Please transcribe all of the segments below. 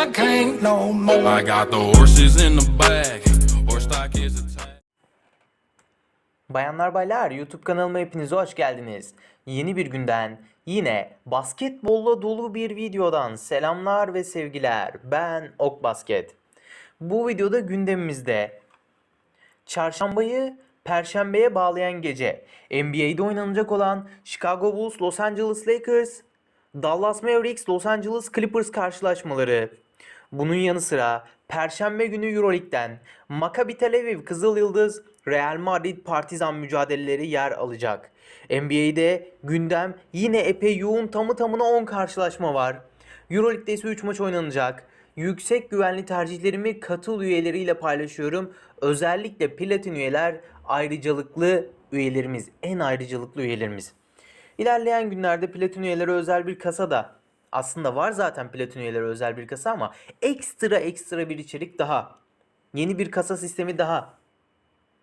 I can't no more. I got the horses in the back. Horse stock is attached. Bayanlar baylar YouTube kanalıma hepiniz hoş geldiniz. Yeni bir günden yine basketbolla dolu bir videodan selamlar ve sevgiler. Ben Ok Basket. Bu videoda gündemimizde çarşambayı perşembeye bağlayan gece NBA'de oynanacak olan Chicago Bulls Los Angeles Lakers, Dallas Mavericks Los Angeles Clippers karşılaşmaları. Bunun yanı sıra Perşembe günü Euroleague'den Maccabi Tel Aviv Kızıl Yıldız Real Madrid Partizan mücadeleleri yer alacak. NBA'de gündem yine epey yoğun tamı tamına 10 karşılaşma var. Euroleague'de ise 3 maç oynanacak. Yüksek güvenli tercihlerimi katıl üyeleriyle paylaşıyorum. Özellikle platin üyeler ayrıcalıklı üyelerimiz, en ayrıcalıklı üyelerimiz. İlerleyen günlerde platin üyeleri özel bir kasa da aslında var zaten platin üyeleri özel bir kasa ama ekstra ekstra bir içerik daha. Yeni bir kasa sistemi daha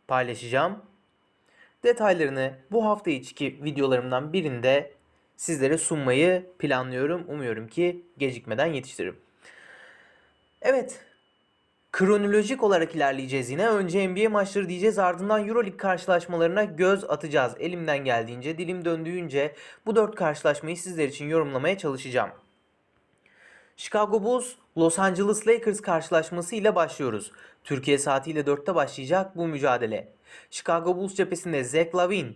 paylaşacağım. Detaylarını bu hafta içki videolarımdan birinde sizlere sunmayı planlıyorum. Umuyorum ki gecikmeden yetiştiririm. Evet. Kronolojik olarak ilerleyeceğiz yine. Önce NBA maçları diyeceğiz ardından Euroleague karşılaşmalarına göz atacağız. Elimden geldiğince, dilim döndüğünce bu dört karşılaşmayı sizler için yorumlamaya çalışacağım. Chicago Bulls Los Angeles Lakers karşılaşması ile başlıyoruz. Türkiye saatiyle 4'te başlayacak bu mücadele. Chicago Bulls cephesinde Zach Lavine,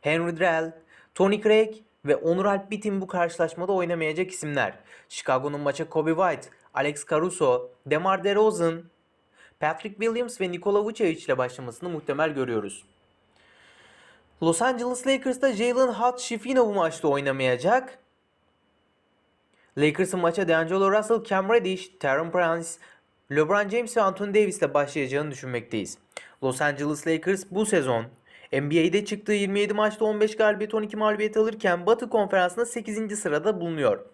Henry Drell, Tony Craig ve Onur Alp Bitin bu karşılaşmada oynamayacak isimler. Chicago'nun maça Kobe White, Alex Caruso, DeMar DeRozan, Patrick Williams ve Nikola Vucevic ile başlamasını muhtemel görüyoruz. Los Angeles Lakers'ta Jalen Hart-Shifino bu maçta oynamayacak. Lakers'ın maça D'Angelo Russell, Cam Reddish, Terran Prince, LeBron James ve Anthony Davis ile başlayacağını düşünmekteyiz. Los Angeles Lakers bu sezon NBA'de çıktığı 27 maçta 15 galibiyet 12 mağlubiyet alırken Batı Konferansı'nda 8. sırada bulunuyor.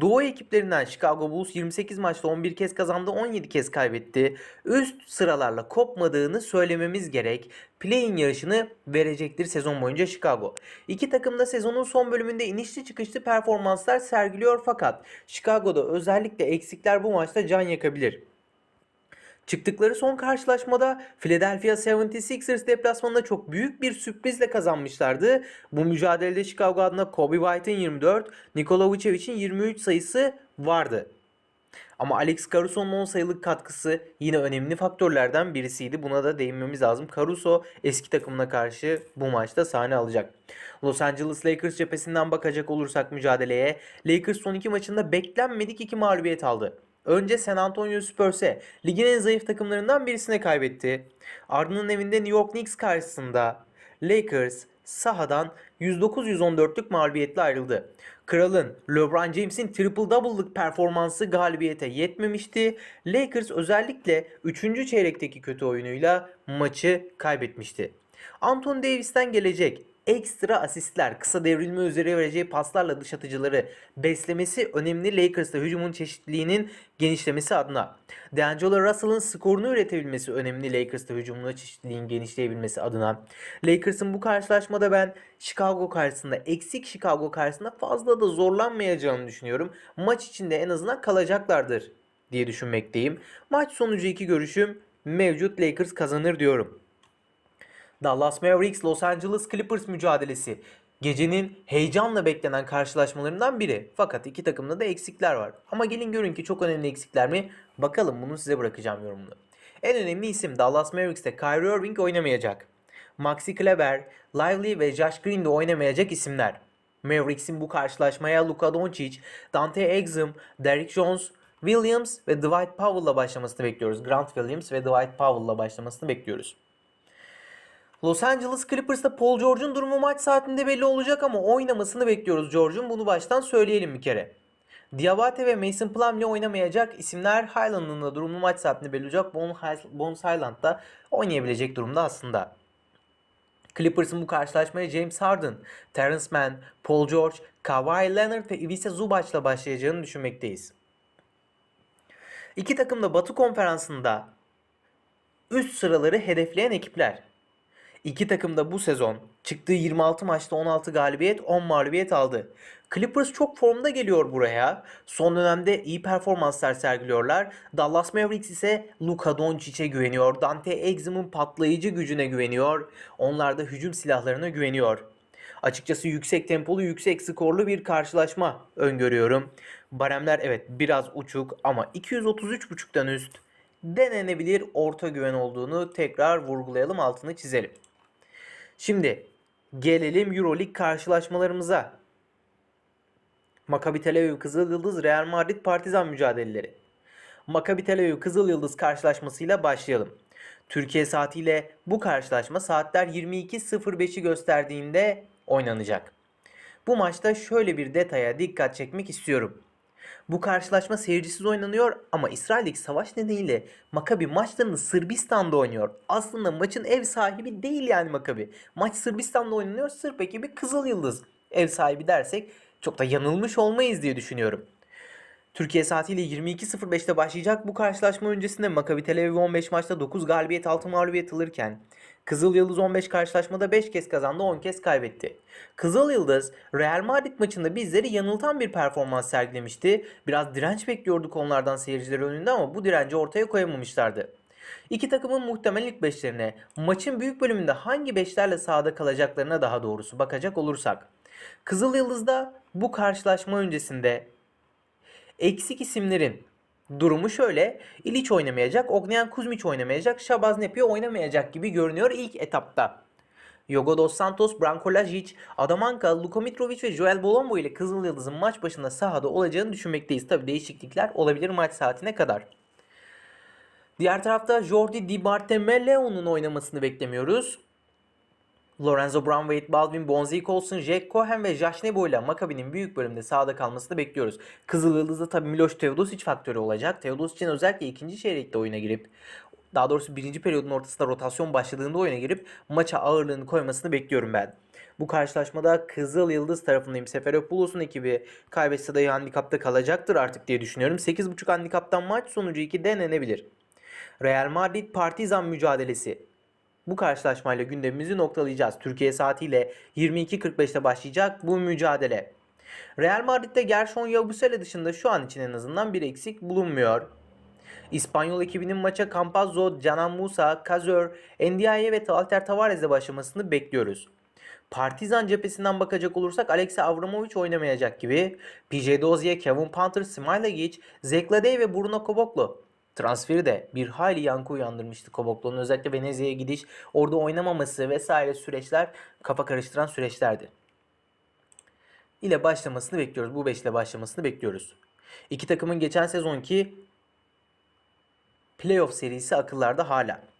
Doğu ekiplerinden Chicago Bulls 28 maçta 11 kez kazandı, 17 kez kaybetti. Üst sıralarla kopmadığını söylememiz gerek. Play-in yarışını verecektir sezon boyunca Chicago. İki takım da sezonun son bölümünde inişli çıkışlı performanslar sergiliyor fakat Chicago'da özellikle eksikler bu maçta can yakabilir. Çıktıkları son karşılaşmada Philadelphia 76ers deplasmanında çok büyük bir sürprizle kazanmışlardı. Bu mücadelede Chicago adına Kobe White'ın 24, Nikola Vucevic'in 23 sayısı vardı. Ama Alex Caruso'nun 10 sayılık katkısı yine önemli faktörlerden birisiydi. Buna da değinmemiz lazım. Caruso eski takımına karşı bu maçta sahne alacak. Los Angeles Lakers cephesinden bakacak olursak mücadeleye Lakers son iki maçında beklenmedik iki mağlubiyet aldı. Önce San Antonio Spurs'e ligin en zayıf takımlarından birisine kaybetti. Ardından evinde New York Knicks karşısında Lakers sahadan 109-114'lük mağlubiyetle ayrıldı. Kralın LeBron James'in triple double'lık performansı galibiyete yetmemişti. Lakers özellikle 3. çeyrekteki kötü oyunuyla maçı kaybetmişti. Anthony Davis'ten gelecek ekstra asistler, kısa devrilme üzere vereceği paslarla dış atıcıları beslemesi önemli Lakers'ta hücumun çeşitliliğinin genişlemesi adına. D'Angelo Russell'ın skorunu üretebilmesi önemli Lakers'ta hücumun çeşitliliğin genişleyebilmesi adına. Lakers'ın bu karşılaşmada ben Chicago karşısında, eksik Chicago karşısında fazla da zorlanmayacağını düşünüyorum. Maç içinde en azından kalacaklardır diye düşünmekteyim. Maç sonucu iki görüşüm mevcut Lakers kazanır diyorum. Dallas Mavericks Los Angeles Clippers mücadelesi. Gecenin heyecanla beklenen karşılaşmalarından biri. Fakat iki takımda da eksikler var. Ama gelin görün ki çok önemli eksikler mi? Bakalım bunu size bırakacağım yorumunu. En önemli isim Dallas Mavericks'te Kyrie Irving oynamayacak. Maxi Kleber, Lively ve Josh Green de oynamayacak isimler. Mavericks'in bu karşılaşmaya Luka Doncic, Dante Exum, Derrick Jones, Williams ve Dwight Powell'la başlamasını bekliyoruz. Grant Williams ve Dwight Powell'la başlamasını bekliyoruz. Los Angeles Clippers'ta Paul George'un durumu maç saatinde belli olacak ama oynamasını bekliyoruz George'un. Bunu baştan söyleyelim bir kere. Diabate ve Mason Plumlee oynamayacak isimler Highland'ın da durumu maç saatinde belli olacak. Bones Highland da oynayabilecek durumda aslında. Clippers'ın bu karşılaşmaya James Harden, Terrence Mann, Paul George, Kawhi Leonard ve Ivica Zubac'la başlayacağını düşünmekteyiz. İki takım da Batı Konferansı'nda üst sıraları hedefleyen ekipler. İki takım da bu sezon çıktığı 26 maçta 16 galibiyet 10 mağlubiyet aldı. Clippers çok formda geliyor buraya. Son dönemde iyi performanslar sergiliyorlar. Dallas Mavericks ise Luka Doncic'e güveniyor. Dante Exum'un patlayıcı gücüne güveniyor. Onlar da hücum silahlarına güveniyor. Açıkçası yüksek tempolu, yüksek skorlu bir karşılaşma öngörüyorum. Baremler evet biraz uçuk ama 233.5'tan üst denenebilir orta güven olduğunu tekrar vurgulayalım, altını çizelim. Şimdi gelelim Euroleague karşılaşmalarımıza. Maccabi Tel Aviv Kızıl Yıldız Real Madrid Partizan mücadeleleri. Maccabi Tel Aviv Kızıl Yıldız karşılaşmasıyla başlayalım. Türkiye saatiyle bu karşılaşma saatler 22.05'i gösterdiğinde oynanacak. Bu maçta şöyle bir detaya dikkat çekmek istiyorum. Bu karşılaşma seyircisiz oynanıyor ama İsrail'deki savaş nedeniyle Maccabi maçlarını Sırbistan'da oynuyor. Aslında maçın ev sahibi değil yani Maccabi. Maç Sırbistan'da oynanıyor. Sırp ekibi Kızıl Yıldız ev sahibi dersek çok da yanılmış olmayız diye düşünüyorum. Türkiye saatiyle 22.05'te başlayacak bu karşılaşma öncesinde Maccabi Tel Aviv 15 maçta 9 galibiyet 6 mağlubiyet alırken Kızıl Yıldız 15 karşılaşmada 5 kez kazandı 10 kez kaybetti. Kızıl Yıldız Real Madrid maçında bizleri yanıltan bir performans sergilemişti. Biraz direnç bekliyorduk onlardan seyirciler önünde ama bu direnci ortaya koyamamışlardı. İki takımın muhtemel ilk beşlerine maçın büyük bölümünde hangi beşlerle sahada kalacaklarına daha doğrusu bakacak olursak. Kızıl Yıldız'da bu karşılaşma öncesinde eksik isimlerin durumu şöyle. İliç oynamayacak, Ognian Kuzmic oynamayacak, Şabaz Nepi oynamayacak gibi görünüyor ilk etapta. Yogo Dos Santos, Branko Lajic, Adamanka, Luka Mitrovic ve Joel Bolombo ile Kızıl Yıldız'ın maç başında sahada olacağını düşünmekteyiz. Tabi değişiklikler olabilir maç saatine kadar. Diğer tarafta Jordi Di Bartolomeo'nun oynamasını beklemiyoruz. Lorenzo Brown, Wade Baldwin, Bonzi Colson, Jack Cohen ve Josh Nebo ile Maccabi'nin büyük bölümde sahada kalmasını bekliyoruz. Kızıl Yıldız'da tabii Miloš Teodosic faktörü olacak. Teodosic'in özellikle ikinci çeyrekte oyuna girip daha doğrusu birinci periyodun ortasında rotasyon başladığında oyuna girip maça ağırlığını koymasını bekliyorum ben. Bu karşılaşmada Kızıl Yıldız tarafındayım. Seferopoulos ekibi kaybetse dahi handikapta kalacaktır artık diye düşünüyorum. 8.5 handikaptan maç sonucu 2 denenebilir. Real Madrid Partizan mücadelesi. Bu karşılaşmayla gündemimizi noktalayacağız. Türkiye saatiyle 22.45'te başlayacak bu mücadele. Real Madrid'de Gershon Yabusele dışında şu an için en azından bir eksik bulunmuyor. İspanyol ekibinin maça Campazzo, Canan Musa, Cazor, Ndiaye ve Alter Tavares'le başlamasını bekliyoruz. Partizan cephesinden bakacak olursak Alexey Avramovic oynamayacak gibi. PJ Dozier, Kevin Panther, Smilagic, Zekladey ve Bruno Koboklo transferi de bir hayli yankı uyandırmıştı Koboklo'nun. Özellikle Venezia'ya gidiş, orada oynamaması vesaire süreçler kafa karıştıran süreçlerdi. ile başlamasını bekliyoruz. Bu beşle başlamasını bekliyoruz. İki takımın geçen sezonki playoff serisi akıllarda hala.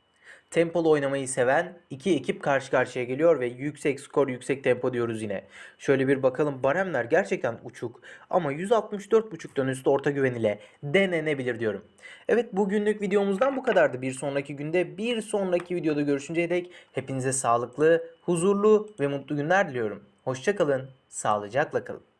Tempolu oynamayı seven iki ekip karşı karşıya geliyor ve yüksek skor, yüksek tempo diyoruz yine. Şöyle bir bakalım baremler gerçekten uçuk ama 164.5'tan üstü orta güven ile denenebilir diyorum. Evet bugünlük videomuzdan bu kadardı. Bir sonraki günde bir sonraki videoda görüşünceye dek hepinize sağlıklı, huzurlu ve mutlu günler diliyorum. Hoşçakalın, sağlıcakla kalın.